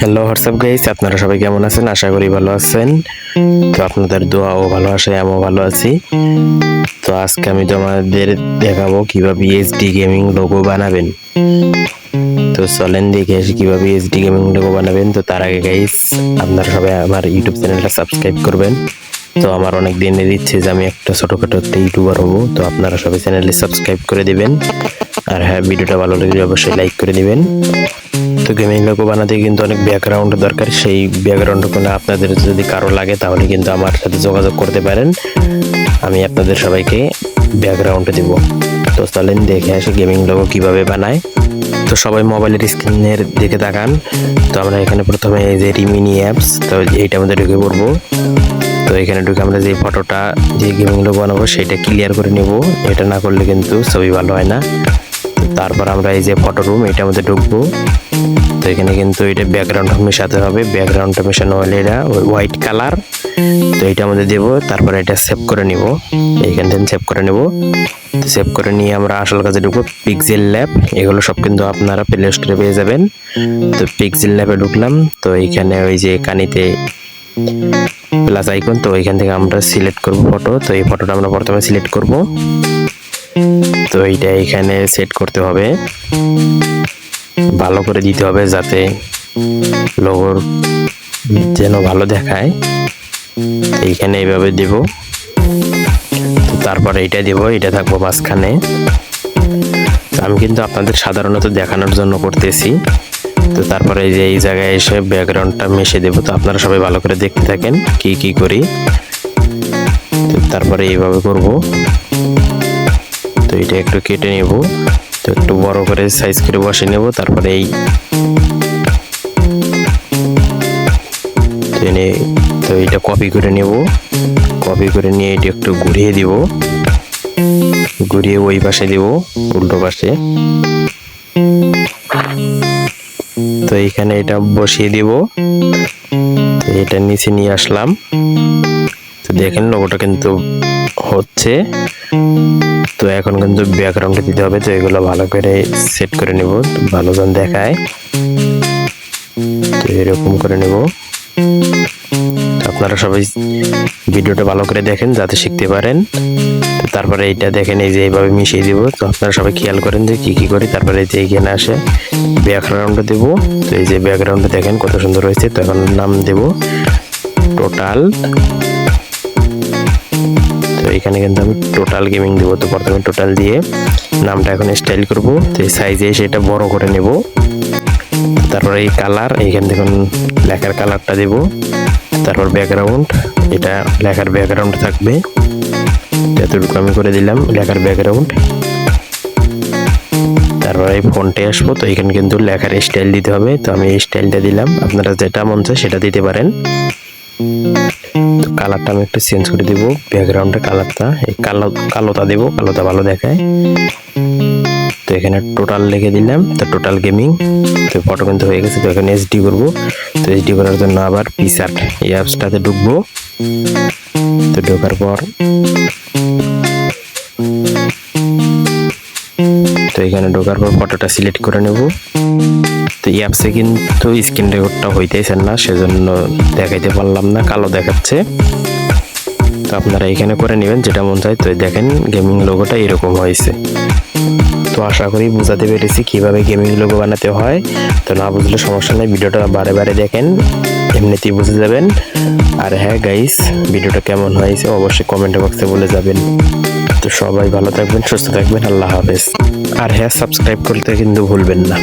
Hello WhatsApp guys আপনারা সবাই কেমন আছেন? আশা করি ভালো আছেন। তো আপনাদের দোয়া ও আসে আমিও ভালো আছি। তো আজকে আমি তোমাদের দেখাবো কীভাবে এসডি গেমিং লোগো বানাবেন। তো চলেন দেখে আসি কীভাবে এসডি গেমিং লোগো বানাবেন। তো তার আগে গাইস আপনারা সবাই আমার ইউটিউব চ্যানেলটা সাবস্ক্রাইব করবেন। তো আমার অনেক দিনের ইচ্ছে যে আমি একটা ছোটখাটো একটা ইউটিউবার হব। তো আপনারা সবাই চ্যানেলটি সাবস্ক্রাইব করে দেবেন। আর হ্যাঁ ভিডিওটা ভালো লাগলে অবশ্যই লাইক করে দিবেন। তো গেমিং লোগো বানাতে কিন্তু অনেক ব্যাকগ্রাউন্ড দরকার। সেই ব্যাকগ্রাউন্ড কোনো আপনাদের যদি কারও লাগে, তাহলে কিন্তু আমার সাথে যোগাযোগ করতে পারেন। আমি আপনাদের সবাইকে ব্যাকগ্রাউন্ড দেব। তো তাহলে দেখে আসি গেমিং লোগো কীভাবে বানায়। তো সবাই মোবাইলের স্ক্রিনের দিকে তাকান। তো আমরা এখানে প্রথমে এই যে রিমিনি অ্যাপস তো এইটার মধ্যে ঢুকে পড়ব। তো এখানে ঢুকে আমরা যে ফটোটা যে গেমিং লোগো বানাবো, সেটা ক্লিয়ার করে নেব। এটা না করলে কিন্তু ছবি ভালো হয় না। তারপর আমরা এই যে ফটো রুম এটার মধ্যে ঢুকবো। তো এখানে কিন্তু এটা ব্যাকগ্রাউন্ড মেশাতে হবে। ব্যাকগ্রাউন্ডটা মেশানো হলে এটা হোয়াইট কালার তো এটা আমাদের দেবো, তারপরে এটা সেভ করে নিব। এইখান থেকে সেভ করে নেব। তো সেভ করে নিয়ে আমরা আসল কাজে ঢুকবো পিক্সেল ল্যাব এগুলো সব কিন্তু আপনারা প্লে স্টোরে পেয়ে যাবেন। তো পিক্সেল ল্যাবে ঢুকলাম। তো এইখানে ওই যে কানিতে প্লাস আইকন তো এখান থেকে আমরা সিলেক্ট করব ফটো তো এই ফটোটা আমরা প্রথমে সিলেক্ট করব। তো এইটা এখানে সেট করতে হবে। ভালো করে দিতে হবে যাতে লোগোর যেন ভালো দেখায়। এইখানে এইভাবে দেব। তারপরে এইটা দেব এটা থাকব মাঝখানে। আমি কিন্তু আপনাদের সাধারণত দেখানোর জন্য করতেছি। তো তারপরে এই যে এই জায়গায় এসে ব্যাকগ্রাউন্ডটা মিশে দেবো। তো আপনারা সবাই ভালো করে দেখতে থাকেন কি কি করি। তারপরে এইভাবে করব। তো এটা একটু কেটে নেব। তো একটু বড় করে সাইজ করে বসে নেব, তারপরে এই এনে তো এটা কপি করে নেব। কপি করে নিয়ে এটা একটু ঘুরিয়ে দিব। ঘুরিয়ে ওই পাশে দেব, উল্টো পাশে। তো এইখানে এটা বসিয়ে দিব। এটা নিচে নিয়ে আসলাম। তো দেখেন লোগোটা কিন্তু হচ্ছে। তো এখন কিন্তু ব্যাকগ্রাউন্ডে দিতে হবে, তো এগুলো ভালো করে সেট করে নেব ভালো জন দেখায়। তো এরকম করে নেব। আপনারা সবাই ভিডিওটা ভালো করে দেখেন, যাতে শিখতে পারেন। তারপরে এইটা দেখেন, এই যে এইভাবে মিশিয়ে দিব। তো আপনারা সবাই খেয়াল করেন যে কি কি করি, তারপরে এই যে এখানে আসে ব্যাকগ্রাউন্ডে দেব। তো এই যে ব্যাকগ্রাউন্ডে দেখেন কত সুন্দর হয়েছে, তো এখন নাম দেব। টোটাল এখানে কিন্তু আমি টোটাল গেমিং দেবো। তো প্রথমে টোটাল দিয়ে নামটা এখন স্টাইল করব। তো এই সাইজে সেটা বড় করে নেব। তারপর এই কালার এইখান থেকে লেখার কালারটা দেব। তারপর ব্যাকগ্রাউন্ড এটা লেখার ব্যাকগ্রাউন্ড থাকবে। এতটুকু আমি করে দিলাম লেখার ব্যাকগ্রাউন্ড তারপর এই ফোনটে আসব। তো এখানে কিন্তু লেখার স্টাইল দিতে হবে। তো আমি এই স্টাইলটা দিলাম। আপনারা যেটা মন চায় সেটা দিতে পারেন। কালারটা আমি একটু চেঞ্জ করে দিব। ব্যাকগ্রাউন্ডের কালারটা, এই কালো, কালোটা দেবো, কালোটা ভালো দেখায়। তো এখানে টোটাল লিখে দিলাম, তো টোটাল গেমিং তো ফটো কিন্তু হয়ে গেছে, তো এখানে এইচডি করব। তো এইচডি করার জন্য আবার পিসার্ট এই অ্যাপসটাতে ঢুকবো। তো ঢোকার পর, তো এখানে ঢোকার পর ফটোটা সিলেক্ট করে নেব। এই অ্যাপসে কিন্তু স্ক্রিন রেকর্ডটা হইতেছে না, সেজন্য দেখাইতে পারলাম না, কালো দেখাচ্ছে। তো আপনারা এখানে করে নেবেন, যেটা মন চায়, তো দেখেন গেমিং লোগোটা এরকম হয়েছে। তো আশা করি বুঝাতে পেরেছি কীভাবে গেমিং লোগো বানাতে হয়। তো না বুঝলে সমস্যা নেই, ভিডিওটা বারে বারে দেখেন, এমনিতেই বুঝে যাবেন। আর হ্যাঁ গাইস ভিডিওটা কেমন হয়েছে অবশ্যই কমেন্ট বক্সে বলে যাবেন। তো সবাই ভালো থাকবেন, সুস্থ থাকবেন, আল্লাহ হাফেজ। আর হ্যাঁ সাবস্ক্রাইব করতে কিন্তু ভুলবেন না।